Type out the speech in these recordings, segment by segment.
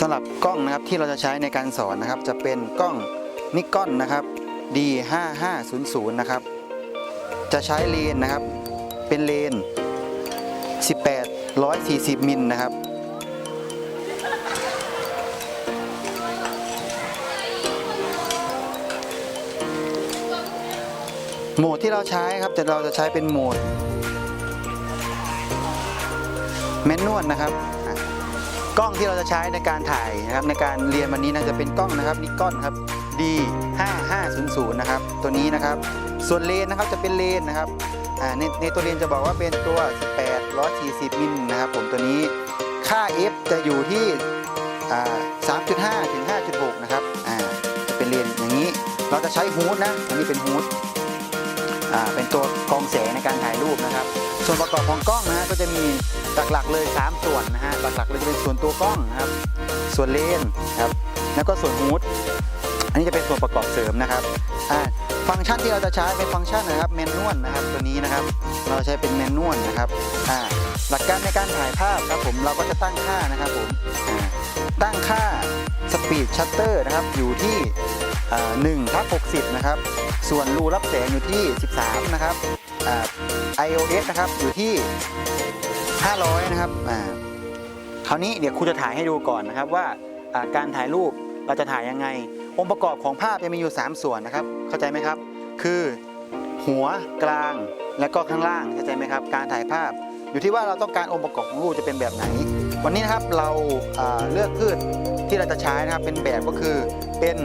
สำหรับกล้องนะครับที่เราจะใช้ในการสอนนะครับ จะเป็นกล้องนิกอนนะครับ D5500 นะครับ จะใช้เลนนะครับ เป็นเลน 18 140มิลนะครับ โหมดที่เราใช้ครับจะเราจะใช้เป็นโหมดแมนนวลนะครับ กล้องที่เราจะใช้ในการถ่ายนะครับในการเรียนวันนี้นะจะเป็นกล้องนะครับนิกอนครับ D 5 5 0 0 นะครับตัวนี้นะครับส่วนเลนนะครับจะเป็นเลนนะครับในในตัวเลนจะบอกว่าเป็นตัว 18 140 มิลนะครับผมตัวนี้ค่า f จะอยู่ที่ 3.5 ถึง 5.6 นะครับอ่าจะเป็นเลนอย่างนี้เราจะใช้ฮูดนะอันนี้เป็นฮูด เป็นตัวกองแสงในการถ่ายรูปนะครับ ส่วนประกอบของกล้องนะฮะก็จะมีหลักๆเลย 3 ส่วนนะฮะหลักๆเลยจะเป็นส่วนตัวกล้องนะครับ ส่วนเลนครับแล้วก็ส่วนฮูดอันนี้จะเป็นส่วนประกอบเสริมนะครับอ่าฟังก์ชันที่เราจะใช้เป็นฟังก์ชันนะครับแมนนวลนะครับตัวนี้นะครับ เราใช้เป็นแมนนวลนะครับอ่าหลักการในการถ่ายภาพครับผมเราก็จะตั้งค่านะครับผมตั้งค่าสปีดชัตเตอร์นะครับอยู่ที่ หนึ่งทับหกสิบนะครับ ส่วนรูรับแสงอยู่ที่ 13 นะครับ iOS นะครับอยู่ที่ 500 นะครับคราวนี้เดี๋ยวครูจะถ่ายให้ดูก่อนนะครับว่าการถ่ายรูปเราจะถ่ายยังไง องค์ประกอบของภาพจะมีอยู่ 3 ส่วนนะครับ เข้าใจไหมครับ คือหัวกลางและก็ข้างล่างเข้าใจไหมครับ การถ่ายภาพอยู่ที่ว่าเราต้องการองค์ประกอบของรูปจะเป็นแบบไหน วันนี้นะครับเราเลือกพืชที่เราจะใช้นะครับเป็นแบบก็คือเป็น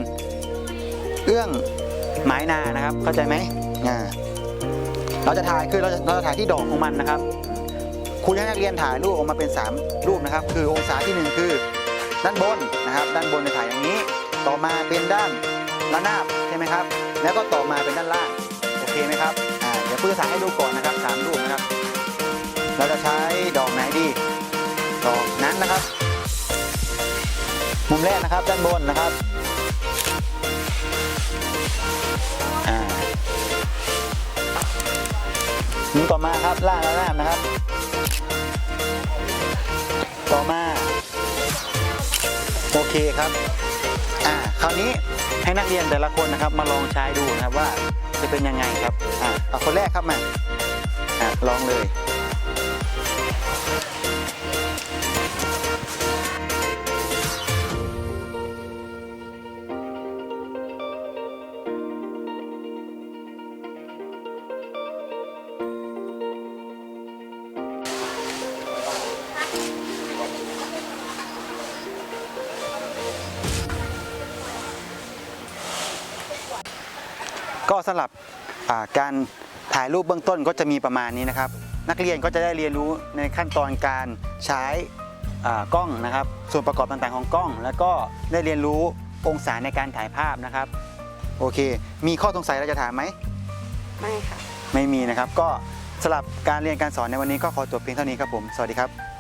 เอื้องไม้นานะครับ เข้าใจไหมอ่าเราจะถ่ายคือเราจะเราจะถ่ายที่ดอกของมันนะครับครูให้นักเรียนถ่ายรูปออกมาเป็น 3 รูปนะครับ คือองศาที่ 1 คือด้านบนนะครับ ด้านบนจะถ่ายอย่างนี้ ต่อมาเป็นด้านระนาบใช่ไหมครับ แล้วก็ต่อมาเป็นด้านล่างโอเคไหมครับอ่าเดี๋ยวครูจะถ่ายให้ดูก่อนนะครับสามรูปนะครับ เราจะใช้ดอกไหนดีดอกนั้นนะครับ มุมแรกนะครับด้านบนนะครับ อ่ามือต่อมาครับล่างแล้วล่างนะครับ ต่อมาโอเคครับอ่าคราวนี้ให้นักเรียนแต่ละคนนะครับ มาลองใช้ดูนะครับว่าจะเป็นยังไงครับอ่าเอาคนแรกครับมาอ่าลองเลย ก็สำหรับอ่าการถ่ายรูปเบื้องต้นก็จะมีประมาณนี้นะครับ นักเรียนก็จะได้เรียนรู้ในขั้นตอนการใช้อ่ากล้องนะครับ ส่วนประกอบต่างๆของกล้อง แล้วก็ได้เรียนรู้องศาในการถ่ายภาพนะครับ โอเค มีข้อสงสัยเราจะถามไหมไม่ค่ะ ไม่มีนะครับ ก็สำหรับการเรียนการสอนในวันนี้ก็ขอจบเพียงเท่านี้ครับผม สวัสดีครับ